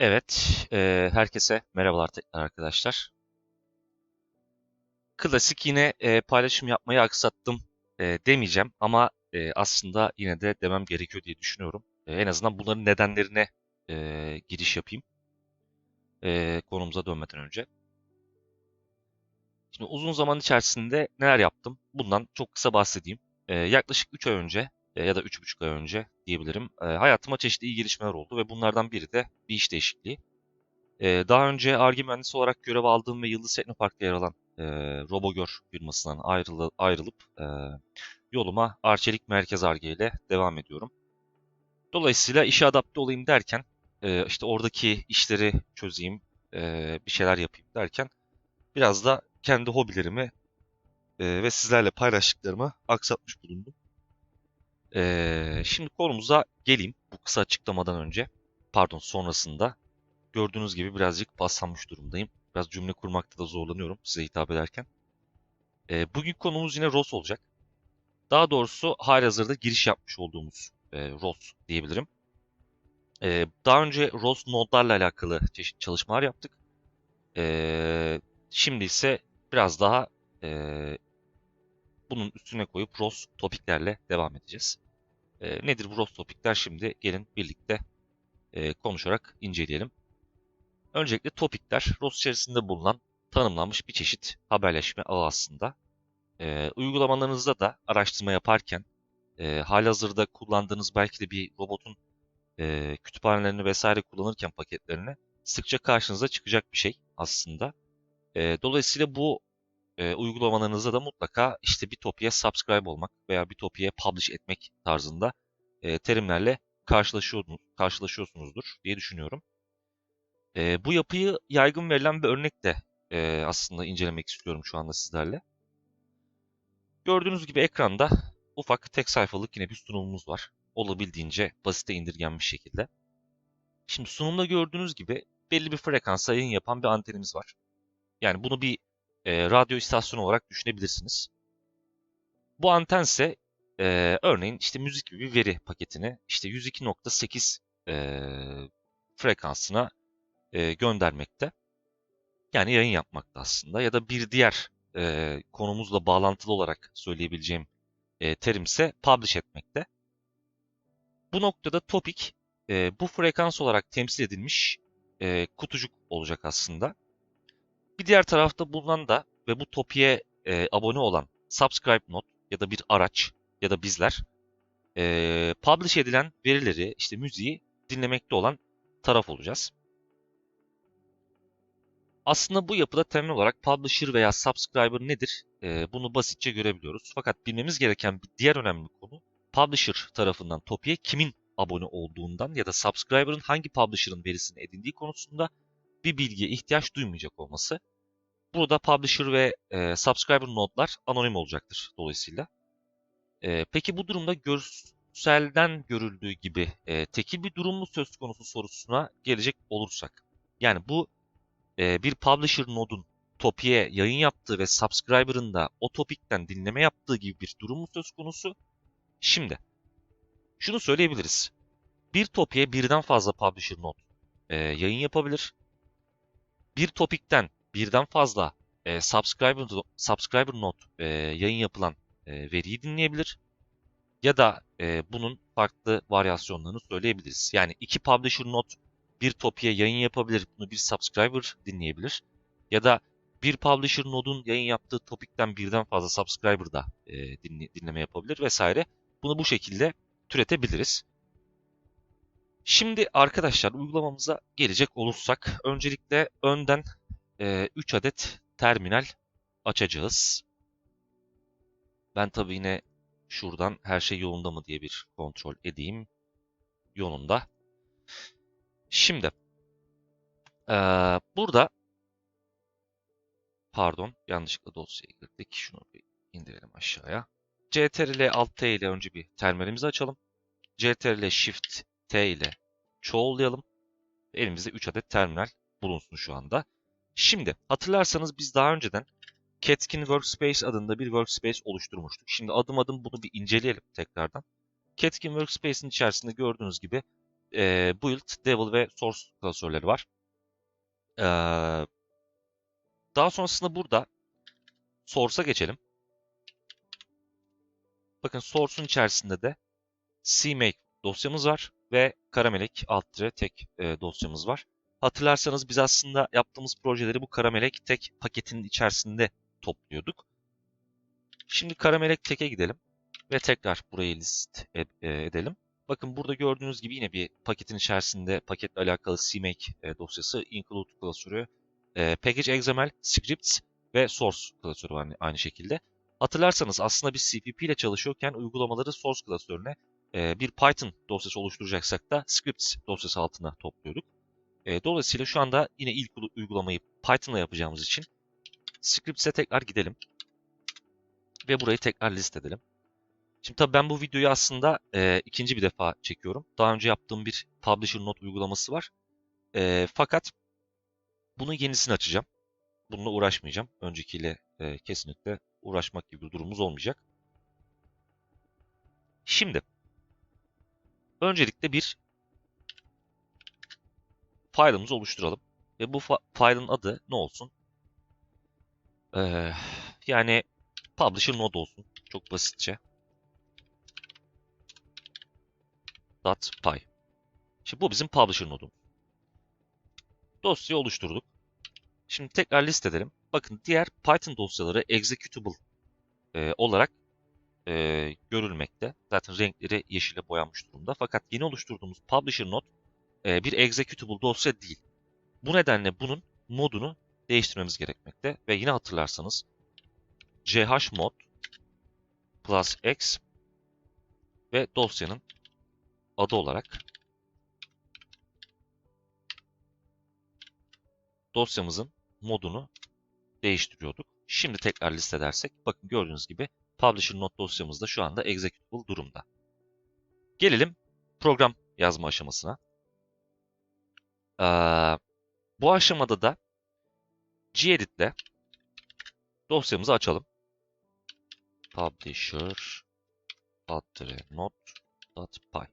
Evet, eee, herkese merhabalar tekrar arkadaşlar. Klasik yine eee, paylaşım yapmayı aksattım eee, demeyeceğim ama eee, aslında yine de demem gerekiyor diye düşünüyorum. Eee, en azından bunların nedenlerine eee, giriş yapayım eee, konumuza dönmeden önce. Şimdi uzun zaman içerisinde neler yaptım? Bundan çok kısa bahsedeyim. Eee, yaklaşık 3 ay önce e, ya da 3,5 ay önce diyebilirim. eee, hayatıma çeşitli iyi gelişmeler oldu ve bunlardan biri de bir iş değişikliği. Ee, daha önce Ar-Ge mühendisi olarak görev aldığım ve Yıldız Teknopark'ta yer alan e, Robogör firmasından ayrılı, ayrılıp e, yoluma Arçelik Merkez Ar-Ge ile devam ediyorum. Dolayısıyla işe adapte olayım derken, e, işte oradaki işleri çözeyim, e, bir şeyler yapayım derken biraz da kendi hobilerimi e, ve sizlerle paylaştıklarımı aksatmış bulundum. E, şimdi konumuza geleyim bu kısa açıklamadan önce, pardon sonrasında. Gördüğünüz gibi birazcık paslanmış durumdayım. Biraz cümle kurmakta da zorlanıyorum size hitap ederken. E, bugün konumuz yine ROS olacak. Daha doğrusu halihazırda giriş yapmış olduğumuz e, ROS diyebilirim. E, daha önce ROS nodlarla alakalı çeşitli çalışmalar yaptık. E, şimdi ise biraz daha e, bunun üstüne koyup ROS topiklerle devam edeceğiz. E, nedir bu ROS topikler şimdi gelin birlikte e, konuşarak inceleyelim. Öncelikle topikler, ROS içerisinde bulunan tanımlanmış bir çeşit haberleşme ağı aslında. Ee, uygulamalarınızda da araştırma yaparken e, halihazırda kullandığınız belki de bir robotun e, kütüphanelerini vesaire kullanırken paketlerini sıkça karşınıza çıkacak bir şey aslında. E, dolayısıyla bu e, uygulamalarınızda da mutlaka işte bir topiye subscribe olmak veya bir topiye publish etmek tarzında e, terimlerle karşılaşıyorsunuz, karşılaşıyorsunuzdur diye düşünüyorum. E, bu yapıyı yaygın verilen bir örnekle e, aslında incelemek istiyorum şu anda sizlerle. Gördüğünüz gibi ekranda ufak tek sayfalık yine bir sunumumuz var. Olabildiğince basite indirgenmiş şekilde. Şimdi sunumda gördüğünüz gibi belli bir frekansa yayın yapan bir antenimiz var. Yani bunu bir e, radyo istasyonu olarak düşünebilirsiniz. Bu anten ise e, örneğin işte müzik gibi bir veri paketini işte 102.8 e, frekansına e, göndermekte. Yani yayın yapmakta aslında ya da bir diğer e, konumuzla bağlantılı olarak söyleyebileceğim e, terim ise publish etmekte. Bu noktada topic e, bu frekans olarak temsil edilmiş e, kutucuk olacak aslında. Bir diğer tarafta bulunan da ve bu topiye e, abone olan subscribe node ya da bir araç ya da bizler e, publish edilen verileri işte müziği dinlemekte olan taraf olacağız. Aslında bu yapıda temel olarak publisher veya subscriber nedir? Ee, bunu basitçe görebiliyoruz. Fakat bilmemiz gereken bir diğer önemli konu publisher tarafından Topi'ye kimin abone olduğundan ya da subscriber'ın hangi publisher'ın verisini edindiği konusunda bir bilgiye ihtiyaç duymayacak olması. Burada publisher ve e, subscriber nodlar anonim olacaktır dolayısıyla. E, peki bu durumda görselden görüldüğü gibi e, tekil bir durum mu söz konusu sorusuna gelecek olursak. Yani bu e, bir publisher nodun Topi'ye yayın yaptığı ve subscriber'ın da o topikten dinleme yaptığı gibi bir durum mu söz konusu? Şimdi, şunu söyleyebiliriz. Bir Topi'ye birden fazla publisher node e, yayın yapabilir. Bir topikten birden fazla e, subscriber, subscriber node e, yayın yapılan e, veriyi dinleyebilir. Ya da e, bunun farklı varyasyonlarını söyleyebiliriz. Yani iki publisher node bir Topi'ye yayın yapabilir, bunu bir subscriber dinleyebilir. Ya da bir publisher nodun yayın yaptığı topikten birden fazla subscriber da e, dinle, dinleme yapabilir vesaire. Bunu bu şekilde türetebiliriz. Şimdi arkadaşlar uygulamamıza gelecek olursak öncelikle önden e, 3 adet terminal açacağız. Ben tabii yine şuradan her şey yolunda mı diye bir kontrol edeyim. Yolunda. Şimdi ee, burada pardon yanlışlıkla dosyaya girdik. Şunu bir indirelim aşağıya. CTRL Alt T ile önce bir terminalimizi açalım. CTRL Shift T ile çoğullayalım. Elimizde 3 adet terminal bulunsun şu anda. Şimdi hatırlarsanız biz daha önceden Catkin Workspace adında bir workspace oluşturmuştuk. Şimdi adım adım bunu bir inceleyelim tekrardan. Catkin Workspace'in içerisinde gördüğünüz gibi e, build, devil ve source klasörleri var. Ee, daha sonrasında burada source'a geçelim. Bakın source'un içerisinde de CMake dosyamız var ve karamelek alt tek e, dosyamız var. Hatırlarsanız biz aslında yaptığımız projeleri bu karamelek tek paketin içerisinde topluyorduk. Şimdi karamelek teke gidelim ve tekrar burayı list ed- e, edelim. Bakın burada gördüğünüz gibi yine bir paketin içerisinde paketle alakalı CMake e, dosyası, include klasörü, e, package XML, scripts ve source klasörü var aynı şekilde. Hatırlarsanız aslında biz CPP ile çalışıyorken uygulamaları source klasörüne e, bir Python dosyası oluşturacaksak da scripts dosyası altına topluyorduk. E, dolayısıyla şu anda yine ilk uygulamayı Python'la yapacağımız için scripts'e tekrar gidelim. Ve burayı tekrar list edelim. Şimdi tabii ben bu videoyu aslında e, ikinci bir defa çekiyorum. Daha önce yaptığım bir Publisher Note uygulaması var. E, fakat bunun yenisini açacağım. Bununla uğraşmayacağım. Öncekiyle e, kesinlikle uğraşmak gibi bir durumumuz olmayacak. Şimdi öncelikle bir file'ımızı oluşturalım. Ve bu file'ın adı ne olsun? Ee, yani publisher node olsun. Çok basitçe. .py. Şimdi bu bizim publisher nodumuz. Dosyayı oluşturduk. Şimdi tekrar list edelim. Bakın diğer Python dosyaları executable e, olarak e, görülmekte. Zaten renkleri yeşile boyanmış durumda. Fakat yeni oluşturduğumuz publisher node e, bir executable dosya değil. Bu nedenle bunun modunu değiştirmemiz gerekmekte. Ve yine hatırlarsanız chmod plus x ve dosyanın adı olarak dosyamızın modunu değiştiriyorduk. Şimdi tekrar listedersek bakın gördüğünüz gibi Publisher Note dosyamızda şu anda executable durumda. Gelelim program yazma aşamasına. Ee, bu aşamada da gedit'le dosyamızı açalım. Publisher not.py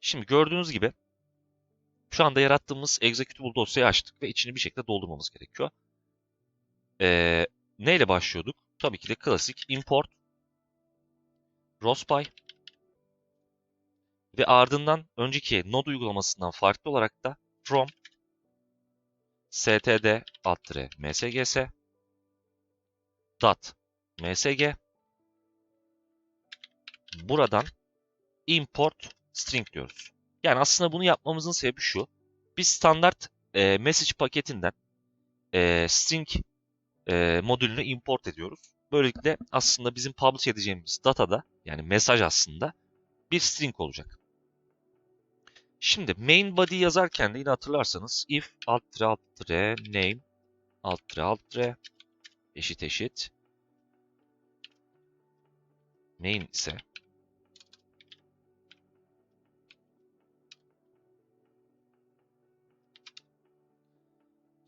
Şimdi gördüğünüz gibi şu anda yarattığımız executable dosyayı açtık ve içini bir şekilde doldurmamız gerekiyor. Ee, neyle başlıyorduk? Tabii ki de klasik import rospy ve ardından önceki node uygulamasından farklı olarak da from std alt msgs dot msg buradan import string diyoruz. Yani aslında bunu yapmamızın sebebi şu. Biz standart e, message paketinden e, string e, modülünü import ediyoruz. Böylelikle aslında bizim publish edeceğimiz datada yani mesaj aslında bir string olacak. Şimdi main body yazarken de yine hatırlarsanız if alt tire alt name alt tire alt eşit eşit main ise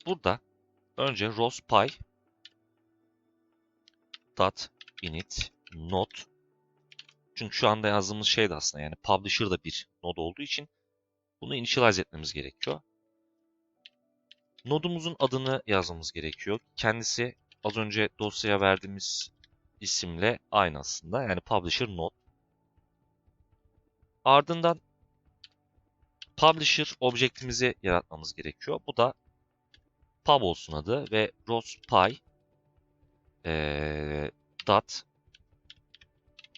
burada önce rospy dot init node çünkü şu anda yazdığımız şey de aslında yani publisher da bir node olduğu için bunu initialize etmemiz gerekiyor. Nodumuzun adını yazmamız gerekiyor. Kendisi az önce dosyaya verdiğimiz isimle aynı aslında. Yani publisher node. Ardından publisher objektimizi yaratmamız gerekiyor. Bu da pub olsun adı ve rospy ee, dot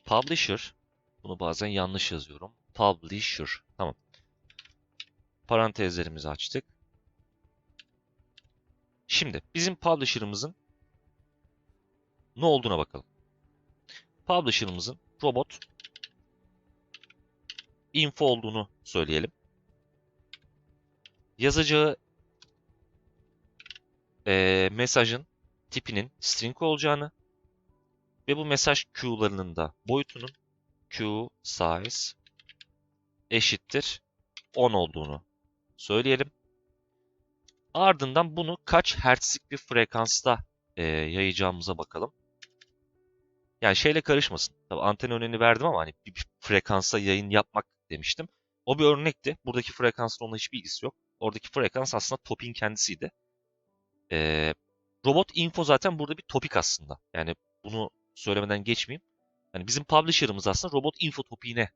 publisher bunu bazen yanlış yazıyorum. Publisher. Tamam. Parantezlerimizi açtık. Şimdi bizim publisher'ımızın ne olduğuna bakalım. Publisher'ımızın robot info olduğunu söyleyelim. Yazacağı e, mesajın tipinin string olacağını ve bu mesaj Q'larının da boyutunun Q size eşittir 10 olduğunu söyleyelim. Ardından bunu kaç hertzlik bir frekansta e, yayacağımıza bakalım. Yani şeyle karışmasın. Tabii anten örneğini verdim ama hani bir frekansa yayın yapmak demiştim. O bir örnekti. Buradaki frekansla onunla hiçbir ilgisi yok. Oradaki frekans aslında topin kendisiydi. Ee, robot info zaten burada bir topik aslında. Yani bunu söylemeden geçmeyeyim. Yani bizim publisher'ımız aslında robot info topiğine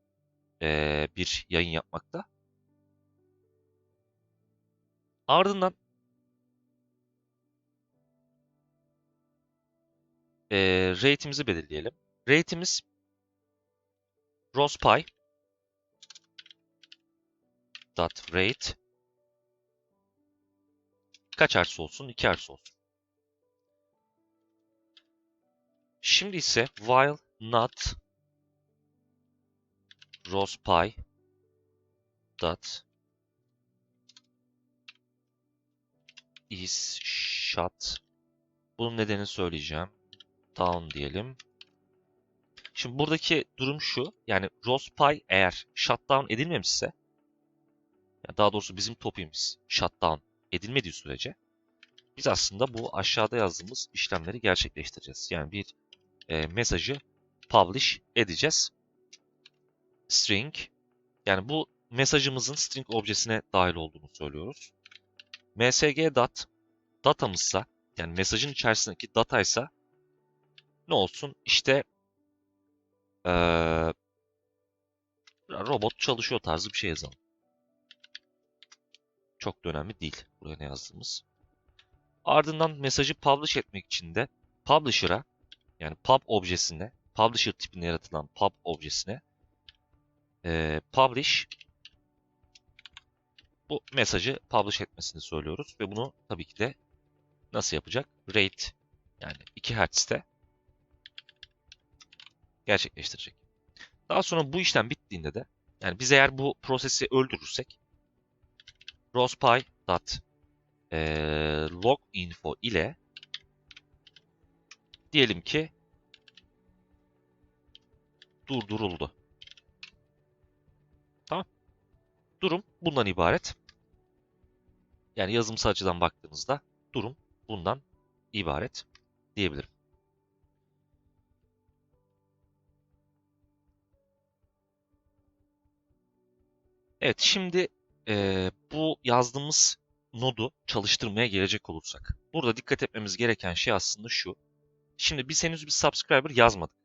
ee, bir yayın yapmakta. Ardından ee, rate'imizi belirleyelim. Rate'imiz ROSPy dot rate kaç hertz olsun? 2 hertz olsun. Şimdi ise while not ROSPy dot is shut bunun nedenini söyleyeceğim. Down diyelim. Şimdi buradaki durum şu. Yani ROSPy eğer shutdown edilmemişse ya daha doğrusu bizim topimiz shutdown edilmediği sürece biz aslında bu aşağıda yazdığımız işlemleri gerçekleştireceğiz. Yani bir e, mesajı publish edeceğiz. String yani bu mesajımızın string objesine dahil olduğunu söylüyoruz. msg dot datamızsa yani mesajın içerisindeki dataysa ne olsun? İşte ee, robot çalışıyor tarzı bir şey yazalım. Çok da önemli değil buraya ne yazdığımız. Ardından mesajı publish etmek için de publisher'a yani pub objesine, publisher tipinde yaratılan pub objesine e, publish bu mesajı publish etmesini söylüyoruz ve bunu tabii ki de nasıl yapacak? Rate yani 2 Hz'te gerçekleştirecek. Daha sonra bu işlem bittiğinde de yani biz eğer bu prosesi öldürürsek rospy dot e, info ile diyelim ki durduruldu. Tamam. Durum bundan ibaret. Yani yazımsal açıdan baktığımızda durum bundan ibaret diyebilirim. Evet şimdi e, bu yazdığımız nodu çalıştırmaya gelecek olursak. Burada dikkat etmemiz gereken şey aslında şu. Şimdi biz henüz bir subscriber yazmadık.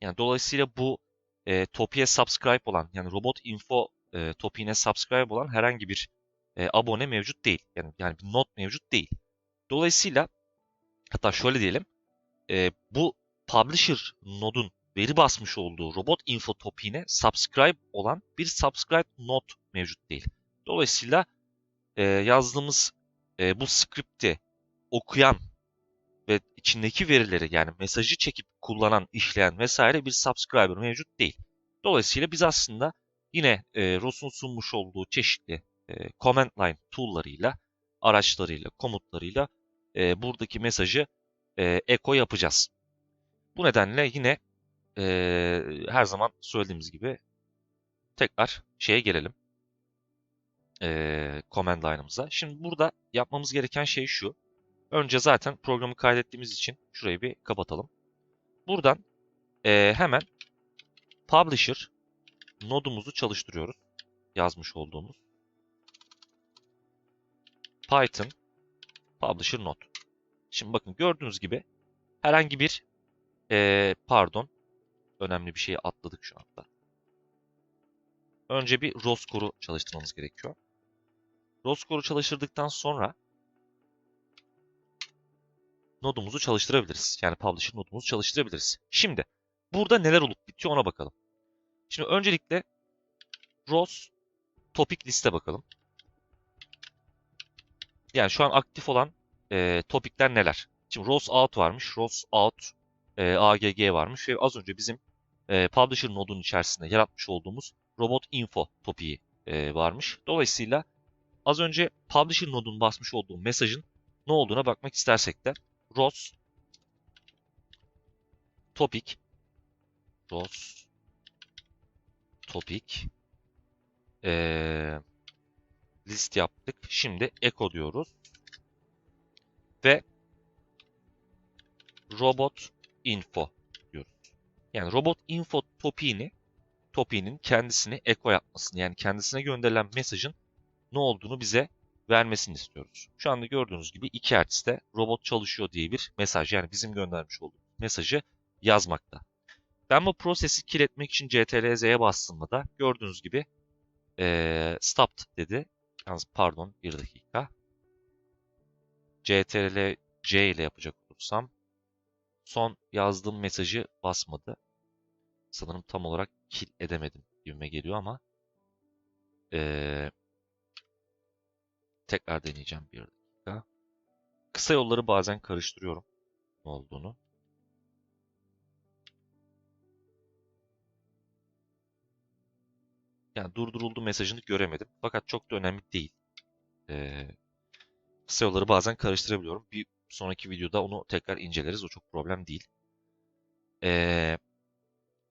Yani dolayısıyla bu e, Topi'ye subscribe olan yani robot info e, Topi'ne subscribe olan herhangi bir e, abone mevcut değil. Yani, yani bir not mevcut değil. Dolayısıyla hatta şöyle diyelim. E, bu publisher nodun veri basmış olduğu robot info topiğine subscribe olan bir subscribe not mevcut değil. Dolayısıyla e, yazdığımız e, bu script'i okuyan ve içindeki verileri yani mesajı çekip kullanan, işleyen vesaire bir subscriber mevcut değil. Dolayısıyla biz aslında yine e, ROS'un sunmuş olduğu çeşitli e, command line tool'larıyla, araçlarıyla, komutlarıyla e, buradaki mesajı e, echo yapacağız. Bu nedenle yine e, her zaman söylediğimiz gibi tekrar şeye gelelim. E, command line'ımıza. Şimdi burada yapmamız gereken şey şu. Önce zaten programı kaydettiğimiz için şurayı bir kapatalım. Buradan e, hemen publisher nodumuzu çalıştırıyoruz. Yazmış olduğumuz. Python publisher node. Şimdi bakın gördüğünüz gibi herhangi bir e, pardon önemli bir şeyi atladık şu anda. Önce bir ROS core'u çalıştırmamız gerekiyor. ROS core'u çalıştırdıktan sonra nodumuzu çalıştırabiliriz. Yani publisher nodumuzu çalıştırabiliriz. Şimdi burada neler olup bitiyor ona bakalım. Şimdi öncelikle ROS topic liste bakalım. Yani şu an aktif olan e, topikler neler? Şimdi ROS out varmış. ROS out e, AGG varmış ve az önce bizim e, Publisher nodunun içerisinde yaratmış olduğumuz Robot Info topiği e, varmış. Dolayısıyla az önce Publisher nodunun basmış olduğu mesajın ne olduğuna bakmak istersek de ROS topic ROS topic e, list yaptık. Şimdi echo diyoruz. Ve robot info diyoruz. Yani robot info topiğini topiğinin kendisini eko yapmasını yani kendisine gönderilen mesajın ne olduğunu bize vermesini istiyoruz. Şu anda gördüğünüz gibi 2 Hz'de robot çalışıyor diye bir mesaj yani bizim göndermiş olduğumuz mesajı yazmakta. Ben bu prosesi kiletmek için CTRL-Z'ye bastığımda da gördüğünüz gibi ee, stopped dedi. Yalnız pardon bir dakika. CTRL-C ile yapacak olursam son yazdığım mesajı basmadı. Sanırım tam olarak kill edemedim gibime geliyor ama ee, tekrar deneyeceğim bir dakika. Kısa yolları bazen karıştırıyorum ne olduğunu. Yani durduruldu mesajını göremedim. Fakat çok da önemli değil. Ee, kısa yolları bazen karıştırabiliyorum. Bir sonraki videoda onu tekrar inceleriz. O çok problem değil. Ee,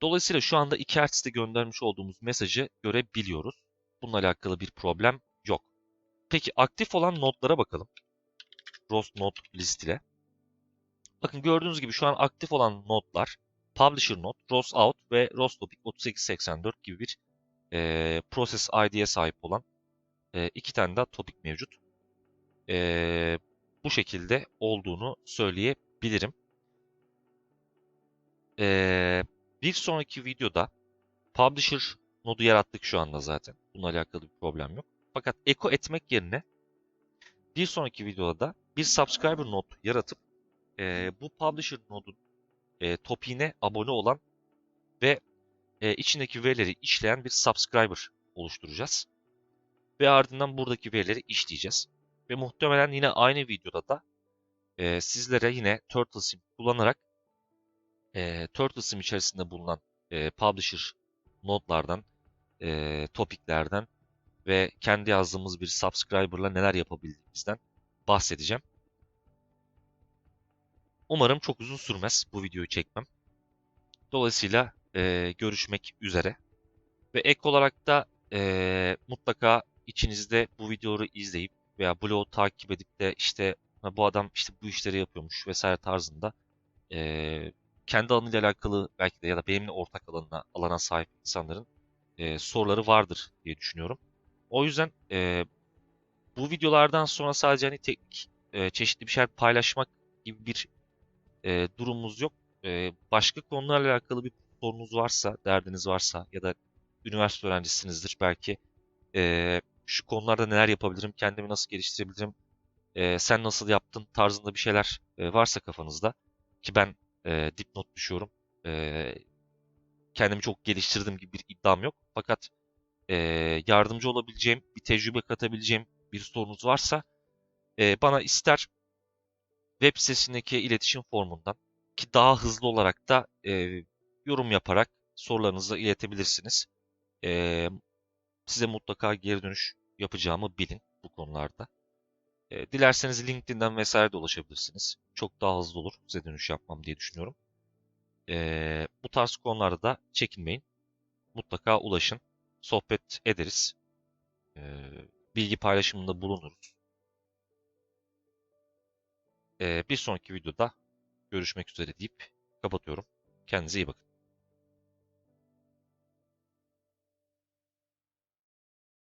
dolayısıyla şu anda 2 Hz'de göndermiş olduğumuz mesajı görebiliyoruz. Bununla alakalı bir problem. Peki aktif olan nodlara bakalım. Rost node list ile. Bakın gördüğünüz gibi şu an aktif olan nodlar Publisher node, Rost out ve Rost topic 3884 gibi bir e, process ID'ye sahip olan e, iki tane daha topik mevcut. E, bu şekilde olduğunu söyleyebilirim. E, bir sonraki videoda Publisher nodu yarattık şu anda zaten. Bununla alakalı bir problem yok. Fakat echo etmek yerine bir sonraki videoda da bir subscriber node yaratıp e, bu Publisher nodun e, topiğine abone olan ve e, içindeki verileri işleyen bir subscriber oluşturacağız. Ve ardından buradaki verileri işleyeceğiz. Ve muhtemelen yine aynı videoda da e, sizlere yine TurtleSim kullanarak e, TurtleSim içerisinde bulunan e, publisher nodlardan, e, topiklerden ve kendi yazdığımız bir subscriber'la neler yapabildiğimizden bahsedeceğim. Umarım çok uzun sürmez bu videoyu çekmem. Dolayısıyla e, görüşmek üzere. Ve ek olarak da e, mutlaka içinizde bu videoyu izleyip veya blogu takip edip de işte "Ha, bu adam işte bu işleri yapıyormuş vesaire tarzında e, kendi alanıyla alakalı belki de ya da benimle ortak alanına, alana sahip insanların e, soruları vardır diye düşünüyorum. O yüzden e, bu videolardan sonra sadece hani teknik e, çeşitli bir şeyler paylaşmak gibi bir e, durumumuz yok. E, başka konularla alakalı bir sorunuz varsa, derdiniz varsa ya da üniversite öğrencisinizdir belki e, şu konularda neler yapabilirim, kendimi nasıl geliştirebilirim, e, sen nasıl yaptın tarzında bir şeyler e, varsa kafanızda ki ben e, dipnot düşüyorum. E, kendimi çok geliştirdim gibi bir iddiam yok. Fakat e, yardımcı olabileceğim, bir tecrübe katabileceğim bir sorunuz varsa e, bana ister web sitesindeki iletişim formundan ki daha hızlı olarak da e, yorum yaparak sorularınızı iletebilirsiniz. E, size mutlaka geri dönüş yapacağımı bilin bu konularda. E, dilerseniz LinkedIn'den vesaire de ulaşabilirsiniz. Çok daha hızlı olur size dönüş yapmam diye düşünüyorum. E, bu tarz konularda da çekinmeyin. Mutlaka ulaşın. Sohbet ederiz. E, bilgi paylaşımında bulunuruz. E, bir sonraki videoda görüşmek üzere deyip kapatıyorum. Kendinize iyi bakın.